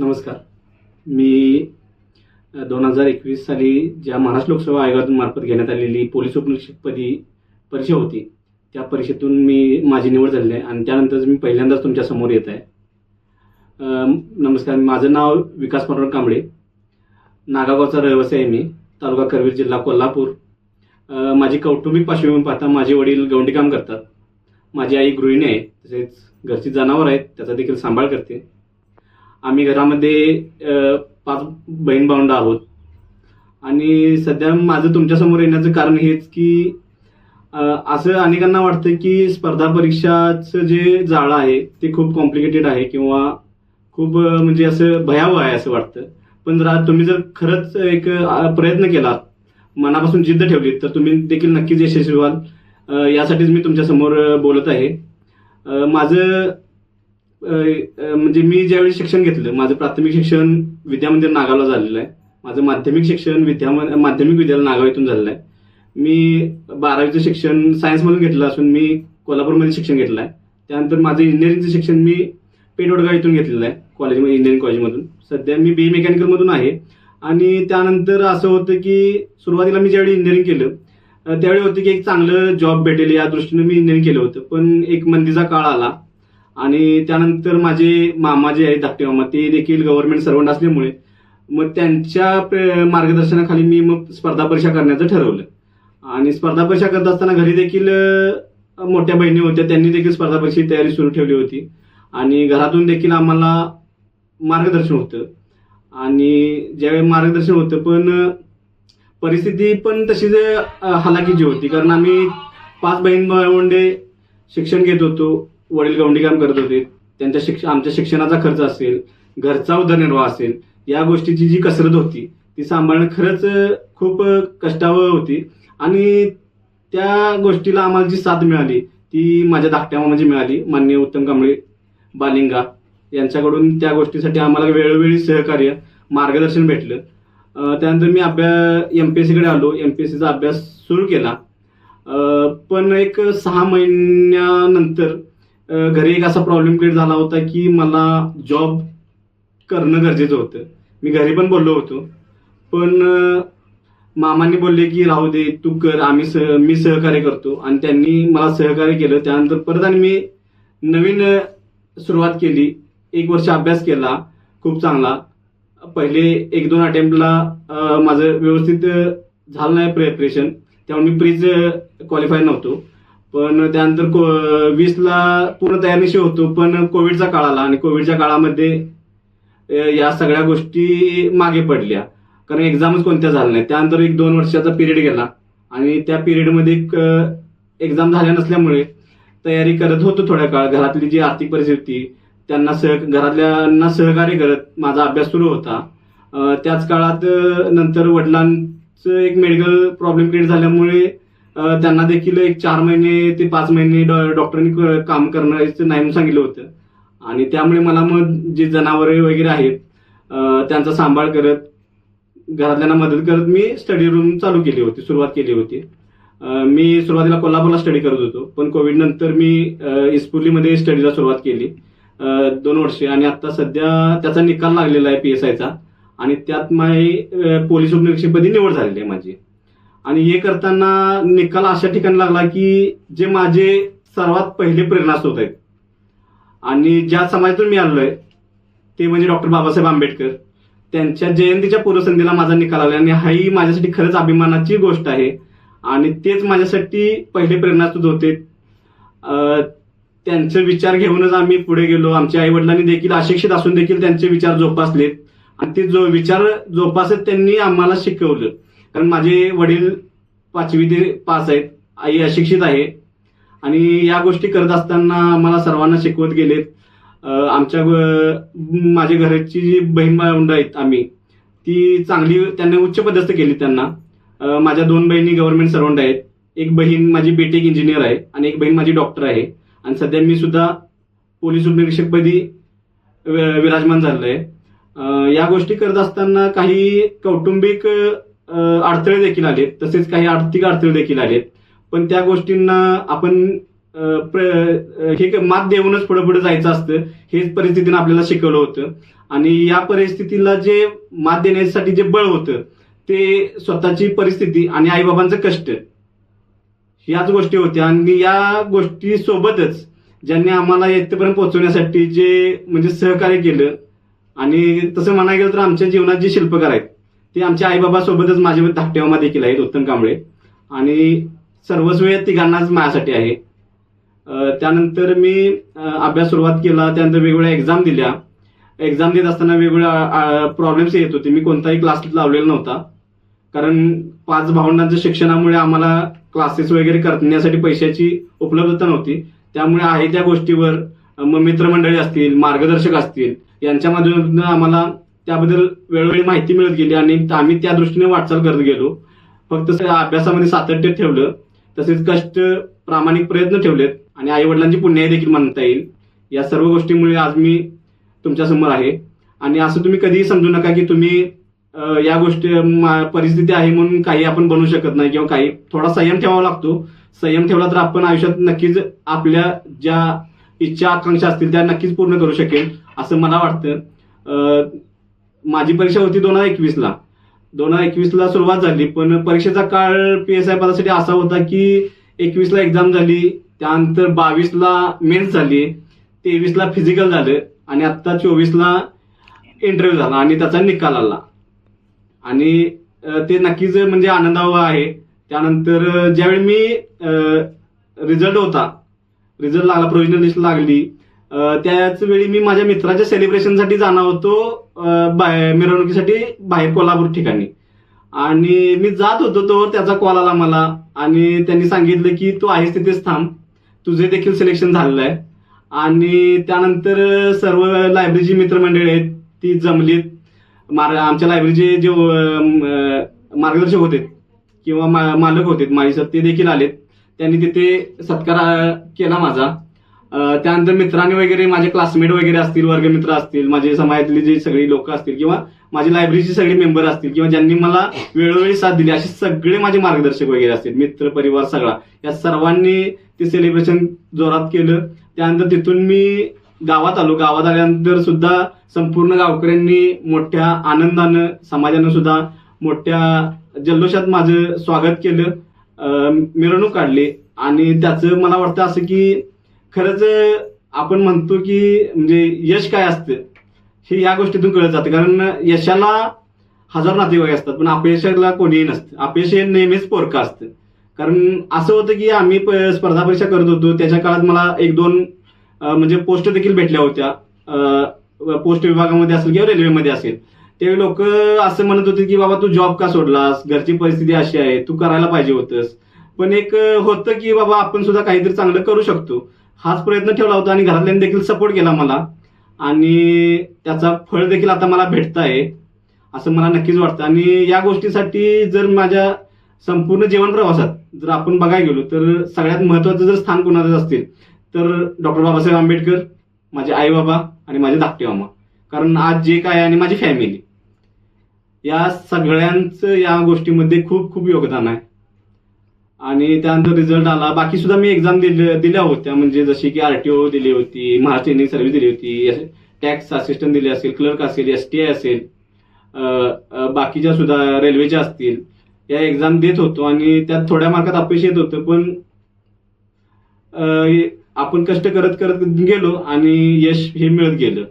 नमस्कार. मी दोन हजार एकवीस साली ज्या महाराष्ट्र लोकसेवा आयोगामार्फत घेण्यात आलेली पोलीस उपनिरीक्षकपदी परीक्षा होती त्या परीक्षेतून मी माझी निवड झालेली आहे आणि त्यानंतर मी पहिल्यांदाच तुमच्यासमोर येत आहे. नमस्कार माझं नाव विकास मनोहर कांबळे. नागागावचा रहिवासी आहे मी तालुका करवीर जिल्हा कोल्हापूर. माझी कौटुंबिक पार्श्वभूमी पाहता माझे वडील गवंडी काम करतात. माझी आई गृहिणी आहे तसेच घरची जनावर आहेत त्याचा देखील सांभाळ करते. आम्ही घरामध्ये पाच बहीण भावंड आहोत. आणि सध्या माझं तुमच्यासमोर येण्याचं कारण हेच की असं अनेकांना वाटतं की स्पर्धा परीक्षाचं जे जाळं आहे ते खूप कॉम्प्लिकेटेड आहे किंवा खूप म्हणजे असं भयावह आहे असं वाटतं. पण जरा तुम्ही जर खरंच एक प्रयत्न केला मनापासून जिद्द ठेवली तर तुम्ही देखील नक्कीच यशस्वी व्हाल. यासाठीच मी तुमच्यासमोर बोलत आहे. माझं म्हणजे मी ज्यावेळी शिक्षण घेतलं माझं प्राथमिक शिक्षण विद्यामंदिर नागावला झालेलं आहे. माझं माध्यमिक शिक्षण विद्या माध्यमिक विद्यालय नागाव इथून झालेलं आहे. मी बारावीचं शिक्षण सायन्समधून घेतलं असून मी कोल्हापूरमध्ये शिक्षण घेतलं आहे. त्यानंतर माझं इंजिनिअरिंगचं शिक्षण मी पेटवडगाव इथून घेतलेलं आहे कॉलेजमध्ये इंजिनिअरिंग कॉलेजमधून सध्या मी बी मेकॅनिकलमधून आहे. आणि त्यानंतर असं होतं की सुरुवातीला मी ज्यावेळी इंजिनिअरिंग केलं त्यावेळी होतं की एक चांगलं जॉब भेटेल या दृष्टीनं मी इंजिनिअरिंग केलं होतं. पण एक मंदीचा काळ आला. आणि त्यानंतर माझे मामा जे आहेत धाकटे मामा ते देखील गव्हर्नमेंट सर्वंट असल्यामुळे मग त्यांच्या मार्गदर्शनाखाली मी मग स्पर्धा परीक्षा करण्याचं ठरवलं. आणि स्पर्धा परीक्षा करत असताना घरी देखील मोठ्या बहिणी होत्या त्यांनी देखील स्पर्धा परीक्षेची तयारी सुरू ठेवली होती. आणि घरातून देखील आम्हाला मार्गदर्शन होतं. आणि ज्यावेळी मार्गदर्शन होतं पण परिस्थिती पण तशीच अ, हलाखीची होती. कारण आम्ही पाच बहीण भावंडे शिक्षण घेत होतो. वडील गवंडी काम करत होते. त्यांच्या शिक्षण आमच्या शिक्षणाचा खर्च असेल घरचा उदरनिर्वाह असेल या गोष्टीची जी कसरत होती ती सांभाळणं खरंच खूप अ, कष्टावह होती. आणि त्या गोष्टीला आम्हाला जी साथ मिळाली ती माझ्या धाकट्या मामाची मिळाली माननीय उत्तम कांबळे बालिंगा यांच्याकडून. त्या गोष्टीसाठी आम्हाला वेळोवेळी सहकार्य मार्गदर्शन भेटलं. त्यानंतर मी अभ्यास एम पी एस सीकडे आलो. एम पी एस सीचा अभ्यास सुरू केला. पण एक सहा महिन्यानंतर घरी एक असा प्रॉब्लेम क्रिएट झाला होता की मला जॉब करणं गरजेचं होतं. मी घरी पण बोललो होतो. पण मामांनी बोलले की राहू दे तू कर आम्ही सह मी सहकार्य करतो. आणि त्यांनी मला सहकार्य केलं. त्यानंतर परत आणि मी नवीन सुरुवात केली. एक वर्ष अभ्यास केला. खूप चांगला. पहिले एक दोन अटेम्प्टला माझं व्यवस्थित झालं नाही प्रिपरेशन त्यामुळे मी प्रीज क्वालिफाय नव्हतो. पण त्यानंतर को वीसला पूर्ण तयारीशी होतो पण कोविडचा काळ आला आणि कोविडच्या काळामध्ये या सगळ्या गोष्टी मागे पडल्या. कारण एक्झामच कोणत्या झाल्या नाही त्यानंतर एक दोन वर्षाचा पिरियड गेला आणि त्या पिरियडमध्ये एक्झाम झाल्या नसल्यामुळे तयारी करत होतो थोड्या काळ. घरातली जी आर्थिक परिस्थिती होती त्यांना सह घरातल्यांना सहकार्य करत माझा अभ्यास सुरू होता. त्याच काळात नंतर वडिलांचं एक मेडिकल प्रॉब्लेम क्रिएट झाल्यामुळे त्यांना देखील एक चार महिने ते पाच महिने डॉ- डॉक्टरांनी क- काम करण्याचं नाही म्हणून सांगितलं होतं. आणि त्यामुळे मला मग जे जनावरे वगैरे आहेत त्यांचा सांभाळ करत घरातल्यांना मदत करत मी स्टडी रूम चालू केली होती सुरुवात केली होती. मी सुरुवातीला कोल्हापूरला स्टडी करत होतो पण कोविड नंतर मी इस्पुर्लीमध्ये स्टडीला सुरुवात केली. दोन वर्षे आणि आता सध्या त्याचा निकाल लागलेला आहे पी एस आयचा आणि त्यात माझी पोलीस उपनिरीक्षकपदी निवड झालेली आहे माझी. आणि हे करताना निकाल अशा ठिकाणी लागला की जे माझे सर्वात पहिले प्रेरणास्त्रोत आहेत. आणि ज्या समाजातून मी आलोय ते म्हणजे डॉक्टर बाबासाहेब आंबेडकर. त्यांच्या जयंतीच्या पूर्वसंध्येला माझा निकाल आला आणि हाही माझ्यासाठी खरंच अभिमानाची गोष्ट आहे. आणि तेच माझ्यासाठी पहिले प्रेरणास्त्रोत होते. त्यांचे विचार घेऊनच आम्ही पुढे गेलो. आमच्या आई वडिलांनी देखील अशिक्षित असून देखील त्यांचे विचार जोपासलेत. आणि ते जो विचार जोपासत त्यांनी आम्हाला शिकवलं. कारण माझे वडील पाचवी ते पास आहेत आई अशिक्षित आहे. आणि या गोष्टी करत असताना मला सर्वांना शिकवत गेलेत. आमच्या माझ्या घराची जी बहीण भावंड आहेत आम्ही ती चांगली त्यांनी उच्च पदस्थ केली त्यांना. माझ्या दोन बहिणी गव्हर्नमेंट सर्वंट आहेत. एक बहीण माझी बेटेक इंजिनियर आहे आणि एक बहीण माझी डॉक्टर आहे. आणि सध्या मी सुद्धा पोलीस उपनिरीक्षकपदी विराजमान झालेलो आहे या गोष्टी करत असताना काही कौटुंबिक अडथळे देखील आलेत. तसेच काही आर्थिक अडथळे देखील आलेत. पण त्या गोष्टींना आपण प्र- हे क- मात देऊनच पुढे पुढे जायचं असतं. हेच परिस्थितीनं आपल्याला शिकवलं होतं. आणि या परिस्थितीला जे मात देण्यासाठी जे बळ होतं ते स्वतःची परिस्थिती आणि आईबाबांचं कष्ट याच गोष्टी होत्या. आणि या गोष्टी सोबतच ज्यांनी आम्हाला येथपर्यंत पोहोचवण्यासाठी जे म्हणजे सहकार्य केलं आणि तसं म्हणायला गेलं तर आमच्या जीवनात जे शिल्पकार आहेत ते आमच्या आईबाबासोबतच माझे धाकटे देखील आहेत उत्तम कांबळे. आणि सर्वस्व तिघांनाच माझ्यासाठी आहे. त्यानंतर मी अभ्यास सुरुवात केला त्यानंतर वेगवेगळ्या एक्झाम दिल्या. एक्झाम देत असताना वेगवेगळ्या प्रॉब्लेम्स येत होते. मी कोणताही क्लास लावलेला नव्हता. कारण पाच भावंडांच्या शिक्षणामुळे आम्हाला क्लासेस वगैरे करण्यासाठी पैशाची उपलब्धता नव्हती. त्यामुळे आहे त्या गोष्टीवर मग मित्रमंडळी असतील मार्गदर्शक असतील यांच्या माध्यमातून आम्हाला त्याबद्दल वेळोवेळी माहिती मिळत गेली आणि आम्ही त्या दृष्टीने वाटचाल करत गेलो. फक्त स- अभ्यासामध्ये सातत्य ठेवलं तसेच कष्ट प्रामाणिक प्रयत्न ठेवलेत आणि आई वडिलांची देखील म्हणता येईल. या सर्व गोष्टीमुळे आज मी तुमच्यासमोर आहे. आणि असं तुम्ही कधीही समजू नका की तुम्ही या गोष्टी मा- परिस्थिती आहे म्हणून काही आपण बनवू शकत नाही किंवा काही. थोडा संयम ठेवावा लागतो. संयम ठेवला तर आपण आयुष्यात नक्कीच आपल्या ज्या इच्छा आकांक्षा असतील त्या नक्कीच पूर्ण करू शकेल असं मला वाटतं. माझी परीक्षा होती दोन हजार एकवीसला दोन हजार एकवीसला सुरुवात झाली पण परीक्षेचा काळ पी एस आय पदासाठी असा होता की एकवीसला एक्झाम झाली त्यानंतर बावीसला मेन्स झाली तेवीसला फिजिकल झालं आणि आता चोवीसला इंटरव्ह्यू झाला आणि त्याचा निकाल आला. आणि ते नक्कीच म्हणजे आनंदावं आहे. त्यानंतर ज्यावेळी मी रिझल्ट होता रिझल्ट लागला प्रोविजनल लिस्ट लागली त्याच वेळी मी माझ्या मित्राच्या सेलिब्रेशनसाठी जाणार होतो बाहेर मिरवणुकीसाठी बाहेर कोल्हापूर ठिकाणी. आणि मी जात होतो तो त्याचा कॉल आला मला आणि त्यांनी सांगितलं की तू आहेस तिथेच थांब तुझे देखील सिलेक्शन झालेलं आहे. आणि त्यानंतर सर्व लायब्ररीची मित्रमंडळी आहेत ती जमलीत. मार आमच्या लायब्ररीचे जे मार्गदर्शक होते किंवा मा- मालक होते माळी सर ते देखील आलेत. त्यांनी तिथे सत्कार केला माझा. त्यानंतर मित्रांनी वगैरे माझे क्लासमेट वगैरे असतील वर्गमित्र असतील माझे समाजातली जी सगळी लोक असतील किंवा माझी लायब्ररीची सगळी मेंबर असतील किंवा ज्यांनी मला वेळोवेळी साथ दिली असे सगळे माझे मार्गदर्शक वगैरे असतील. मित्र परिवार सगळा. या सर्वांनी ते सेलिब्रेशन जोरात केलं. त्यानंतर तिथून मी गावात आलो. गावात आल्यानंतर सुद्धा संपूर्ण गावकऱ्यांनी मोठ्या आनंदानं समाजानं सुद्धा मोठ्या जल्लोषात माझं स्वागत केलं. मिरवणूक काढली. आणि त्याचं मला वाटतं असं की खरंच आपण म्हणतो की म्हणजे यश काय असतं? हे या गोष्टीतून कळत जातं. कारण यशाला हजार नातेवाईक असतात पण अपयशाला कोणीही नसतं. अपयश हे नेहमीच पोरकं असतं. कारण असं होतं की आम्ही स्पर्धा परीक्षा करत होतो. त्याच्या काळात मला एक दोन म्हणजे पोस्ट देखील भेटल्या होत्या. पोस्ट विभागामध्ये असेल किंवा रेल्वेमध्ये असेल. त्यावेळी लोक असं म्हणत होते की बाबा तू जॉब का सोडलास? घरची परिस्थिती अशी आहे. तू करायला पाहिजे होतंस. पण एक होतं की बाबा आपण सुद्धा काहीतरी चांगलं करू शकतो. हाच प्रयत्न ठेवला होता आणि घरातल्यांनी देखील सपोर्ट केला मला. आणि त्याचा फळ देखील आता मला भेटत आहे असं मला नक्कीच वाटतं. आणि या गोष्टीसाठी जर माझ्या संपूर्ण जीवन प्रवासात जर आपण बघायला गेलो तर सगळ्यात महत्वाचं जर स्थान कोणाचं असतील तर डॉक्टर बाबासाहेब आंबेडकर माझे आई बाबा आणि माझे धाकटे मामा. कारण आज जे काय आहे आणि माझी फॅमिली या सगळ्यांचं या गोष्टीमध्ये खूप खूप योगदान आहे. आणि त्यानंतर रिझल्ट आला. बाकी सुद्धा मी एक्झाम दिल्या दिल्या होत्या. म्हणजे जशी की आरटीओ दिली होती महाराष्ट्र सर्व्हिस दिली होती टॅक्स असिस्टंट दिले असेल क्लर्क असेल एस टी आय असेल बाकीच्या सुद्धा रेल्वेच्या असतील या एक्झाम देत होतो. आणि त्यात थोड्या मार्कात अपयश येत होतं. पण आपण कष्ट करत करत गेलो आणि यश हे मिळत गेलं.